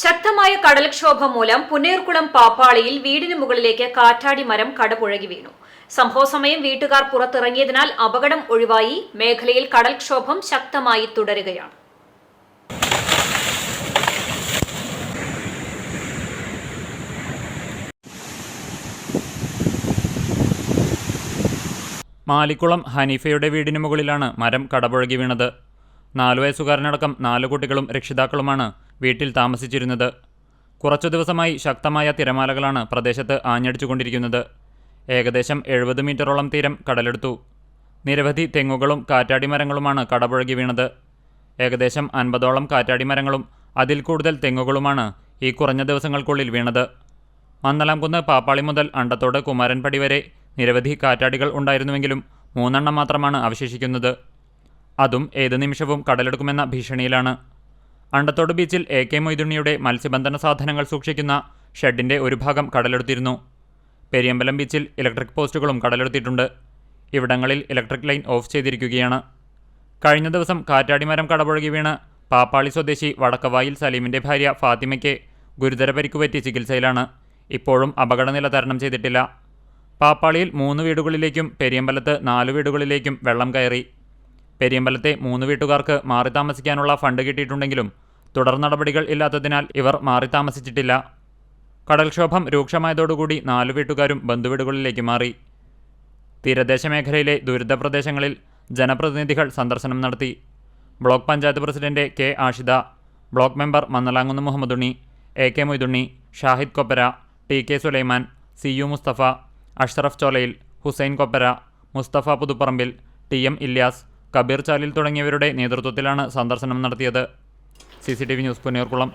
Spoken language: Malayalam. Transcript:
ശക്തമായ കടൽക്ഷോഭം മൂലം പുന്നേർകുളം പാപ്പാളിയിൽ വീടിന് മുകളിലേക്ക് കാറ്റാടി മരം കടപുഴകി വീണു. സംഭവ സമയം വീട്ടുകാർ പുറത്തിറങ്ങിയതിനാൽ അപകടം ഒഴിവായി മേഖലയിൽ കടൽക്ഷോഭം ശക്തമായി തുടരുകയാണ്. മാലിക്കുളം ഹനീഫയുടെ വീടിന് മുകളിലാണ് മരം കടപുഴകി വീണത്. നാലു വയസ്സുകാരനടക്കം നാലു കുട്ടികളും രക്ഷിതാക്കളുമാണ് വീട്ടിൽ താമസിച്ചിരുന്നത്. കുറച്ചു ദിവസമായി ശക്തമായ തിരമാലകളാണ് പ്രദേശത്ത് ആഞ്ഞടിച്ചുകൊണ്ടിരിക്കുന്നത്. ഏകദേശം എഴുപത് മീറ്ററോളം തീരം കടലെടുത്തു. നിരവധി തെങ്ങുകളും കാറ്റാടി മരങ്ങളുമാണ് കടപുഴകി വീണത്. ഏകദേശം അൻപതോളം കാറ്റാടിമരങ്ങളും അതിൽ കൂടുതൽ തെങ്ങുകളുമാണ് ഈ കുറഞ്ഞ ദിവസങ്ങൾക്കുള്ളിൽ വീണത്. മന്നലാംകുന്ന് പാപ്പാളി മുതൽ അണ്ടത്തോട് കുമാരൻപടി വരെ നിരവധി കാറ്റാടികൾ ഉണ്ടായിരുന്നുവെങ്കിലും മൂന്നെണ്ണം മാത്രമാണ് അവശേഷിക്കുന്നത്. അതും ഏത് നിമിഷവും കടലെടുക്കുമെന്ന ഭീഷണിയിലാണ്. അണ്ടത്തോട് ബീച്ചിൽ എ കെ മൊയ്തുണ്ണിയുടെ മത്സ്യബന്ധന സാധനങ്ങൾ സൂക്ഷിക്കുന്ന ഷെഡിന്റെ ഒരു ഭാഗം കടലെടുത്തിരുന്നു. പെരിയമ്പലം ബീച്ചിൽ ഇലക്ട്രിക് പോസ്റ്റുകളും കടലെടുത്തിട്ടുണ്ട്. ഇവിടങ്ങളിൽ ഇലക്ട്രിക് ലൈൻ ഓഫ് ചെയ്തിരിക്കുകയാണ്. കഴിഞ്ഞ ദിവസം കാറ്റാടിമരം കടപുഴകി വീണ് പാപ്പാളി സ്വദേശി വടക്കവായിൽ സലീമിന്റെ ഭാര്യ ഫാത്തിമയ്ക്ക് ഗുരുതര പരിക്കുപറ്റി ചികിത്സയിലാണ്. ഇപ്പോഴും അപകടനില തരണം ചെയ്തിട്ടില്ല. പാപ്പാളിയിൽ മൂന്ന് വീടുകളിലേക്കും പെരിയമ്പലത്ത് നാല് വീടുകളിലേക്കും വെള്ളം കയറി. പെരിയമ്പലത്തെ മൂന്ന് വീട്ടുകാർക്ക് മാറി താമസിക്കാനുള്ള ഫണ്ട് കിട്ടിയിട്ടുണ്ടെങ്കിലും തുടർ നടപടികൾ ഇല്ലാത്തതിനാൽ ഇവർ മാറി താമസിച്ചിട്ടില്ല. കടൽക്ഷോഭം രൂക്ഷമായതോടുകൂടി നാലു വീട്ടുകാരും ബന്ധുവീടുകളിലേക്ക് മാറി. തീരദേശ മേഖലയിലെ ദുരിത പ്രദേശങ്ങളിൽ ജനപ്രതിനിധികൾ സന്ദർശനം നടത്തി. Block panchayat president K Ashida block member Mannalamkunnu Muhammadunni A K Moithunni Shahid Koppara T K Sulaiman C U Musthafa Ashraf Cholayil Hussain Koppara Musthafa Puthuparambil T M Ilyas Kabeer Chalil തുടങ്ങിയവരുടെ നേതൃത്വത്തിലാണ് സന്ദർശനം നടത്തിയത്. C news Punnayurkulam